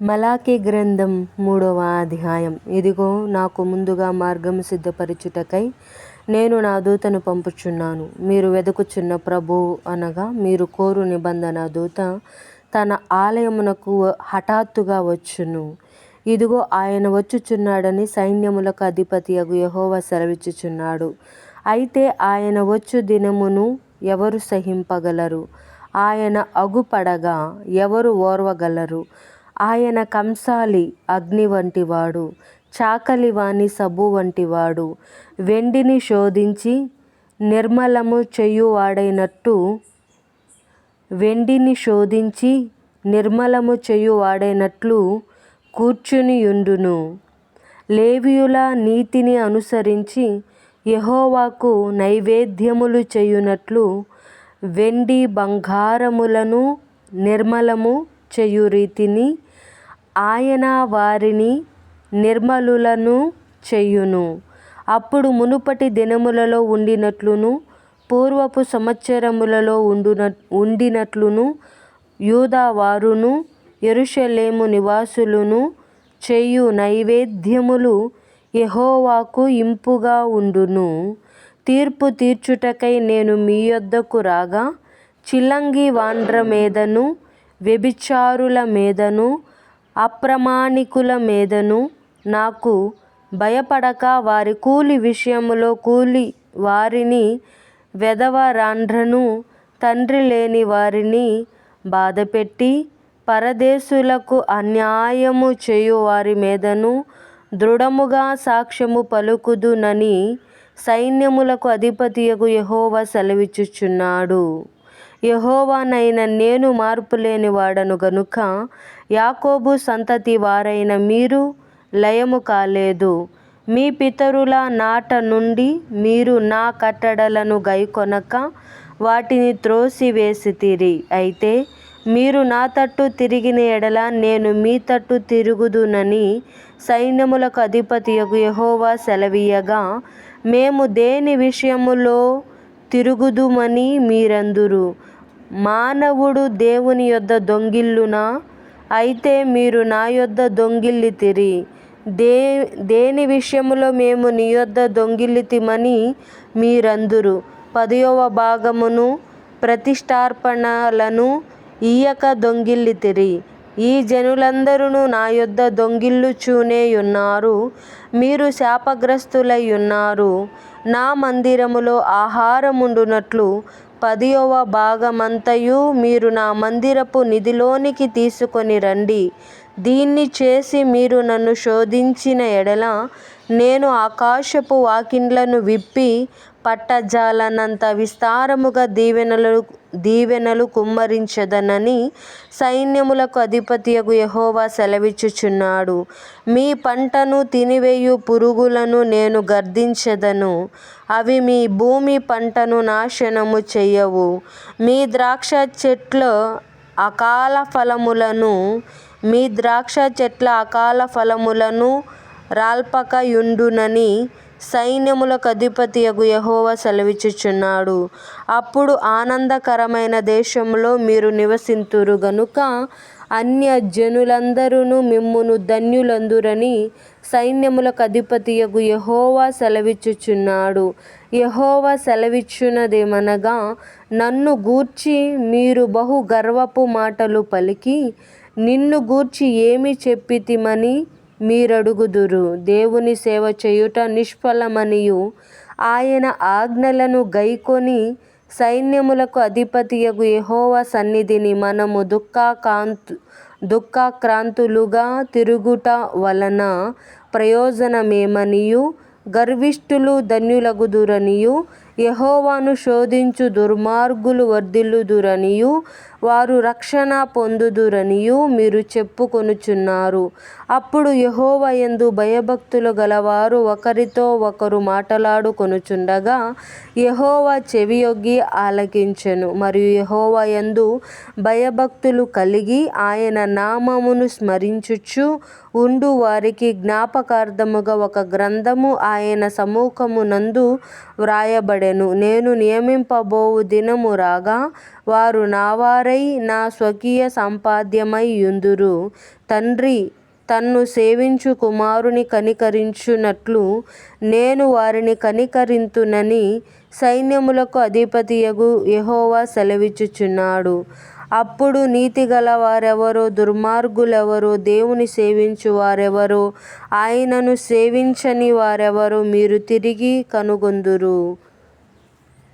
మలాకి గ్రంథం మూడవ అధ్యాయం. ఇదిగో నాకు ముందుగా మార్గం సిద్ధపరచుటకై నేను నా దూతను పంపుచున్నాను. మీరు వెదుకుచున్న ప్రభువు అనగా మీరు కోరు నిబంధన దూత తన ఆలయమునకు హఠాత్తుగా వచ్చును. ఇదిగో ఆయన వచ్చుచున్నాడని సైన్యములకు అధిపతి అగు యెహోవా సెలవిచ్చుచున్నాడు. అయితే ఆయన వచ్చు దినమును ఎవరు సహింపగలరు? ఆయన అగుపడగా ఎవరు ఓర్వగలరు? ఆయన కంసాలి అగ్ని వంటివాడు చాకలివాని సబ్బు వంటివాడు. వెండిని శోధించి నిర్మలము చేయువాడైనట్టు వెండిని శోధించి నిర్మలము చేయువాడైనట్లు కూర్చునియుండును. లేవియుల నీతిని అనుసరించి యెహోవాకు నైవేద్యములు చేయునట్లు వెండి బంగారములను నిర్మలము చేయు రీతిని ఆయన వారిని నిర్మలులను చేయును. అప్పుడు మునుపటి దినములలో ఉండినట్లును పూర్వపు సంవత్సరములలో ఉండున ఉండినట్లును యూదావారును యెరూషలేము నివాసులను చేయు నైవేద్యములు యెహోవాకు ఇంపుగా ఉండును. తీర్పు తీర్చుటకై నేను మీ యొద్దకు రాగా చిల్లంగి వాండ్ర మీదను వ్యభిచారుల మీదను అప్రామాణికుల మీదను నాకు భయపడక వారి కూలి విషయములో కూలి వారిని వెధవరాండ్రను తండ్రి లేని వారిని బాధపెట్టి పరదేశులకు అన్యాయము చేయు వారి మీదను దృఢముగా సాక్ష్యము పలుకుదునని సైన్యములకు అధిపతియగు యెహోవా సెలవిచ్చుచున్నాడు. యెహోవానైన నేను మార్పులేని వాడను గనుక యాకోబు సంతతి వారైన మీరు లయము కాలేదు. మీ పితరుల నాట నుండి మీరు నా కట్టడలను గైకొనక వాటిని త్రోసివేసితిరి. అయితే మీరు నా తట్టు తిరిగిన ఎడల నేను మీ తట్టు తిరుగుదునని సైన్యములకు అధిపతియగు యహోవా సెలవీయగా మేము దేని విషయములో తిరుగుదుమని మీరందురు. మానవుడు దేవుని యొద్ద దొంగిల్లునా? అయితే మీరు నా యొద్ద దొంగిల్లితిరి దే దేని విషయములో మేము నీ యొద్ద దొంగిలితిమని మీరందురు? పదియవ భాగమును ప్రతిష్టార్పణలను ఇయ్యక దొంగిల్లితిరి ఈ జనులందరూ నా యొద్ద దొంగిల్లుచూనే ఉన్నారు మీరు శాపగ్రస్తులై ఉన్నారు నా మందిరములో ఆహారముండునట్లు పదియవ భాగమంతయు మీరు నా మందిరపు నిధిలోనికి తీసుకొని రండి. దీన్ని చేసి మీరు నన్ను శోధించిన ఎడల నేను ఆకాశపు వాకిండ్లను విప్పి పట్టజాలనంత విస్తారముగా దీవెనలు దీవెనలు కుమ్మరించెదనని సైన్యములకు అధిపతియగు యెహోవా సెలవిచ్చుచున్నాడు. మీ పంటను తినివేయు పురుగులను నేను గర్దించదను. అవి మీ భూమి పంటను నాశనము చెయ్యవు. మీ ద్రాక్ష చెట్ల అకాల ఫలములను మీ ద్రాక్ష చెట్ల అకాల ఫలములను రాల్పకయుండునని సైన్యములకధిపతియగు యెహోవా సెలవిచ్చుచున్నాడు. అప్పుడు ఆనందకరమైన దేశంలో మీరు నివసింతురు గనుక అన్యజనులందరూ మిమ్మును ధన్యులందురని సైన్యములకధిపతియగు యెహోవా సెలవిచ్చుచున్నాడు. యెహోవా సెలవిచ్చునదేమనగా నన్ను గూర్చి మీరు బహు గర్వపు మాటలు పలికి నిన్ను గూర్చి ఏమి చెప్పితిమని మీరడుగుదురు. దేవుని సేవ చేయుట నిష్ఫలమనియు. ఆయన ఆజ్ఞలను గైకొని సైన్యములకు అధిపతియగు యెహోవా సన్నిధిని మనము దుఃఖాకాంతు దుఃఖాక్రాంతులుగా తిరుగుట వలన ప్రయోజనమేమనియు? గర్విష్ఠులు ధన్యులగుదురనియు. యహోవాను శోధించు దుర్మార్గులు వర్ధిల్లుదురనియు వారు రక్షణ పొందుదురనియు మీరు చెప్పుకొనుచున్నారు. అప్పుడు యహోవ యందు భయభక్తులు గలవారు ఒకరితో ఒకరు మాటలాడుకొనుచుండగా యహోవ చెవియొగ్గి ఆలకించెను. మరియు యహోవ యందు భయభక్తులు కలిగి ఆయన నామమును స్మరించుచు ఉండు. వారికి జ్ఞాపకార్థముగా ఒక గ్రంథము ఆయన సముఖమునందు వ్రాయబడి మాట్లాడెను. నేను నియమింపబోవు దినము రాగా వారు నావారై నా స్వకీయ సంపాద్యమై యుందురు. తండ్రి తన్ను సేవించు కుమారుని కనికరించునట్లు నేను వారిని కనికరింతునని సైన్యములకు అధిపతియగు యహోవా సెలవిచ్చుచున్నాడు. అప్పుడు నీతిగల వారెవరో దుర్మార్గులెవరో దేవుని సేవించు వారెవరో ఆయనను సేవించని వారెవరో మీరు తిరిగి కనుగొందురు.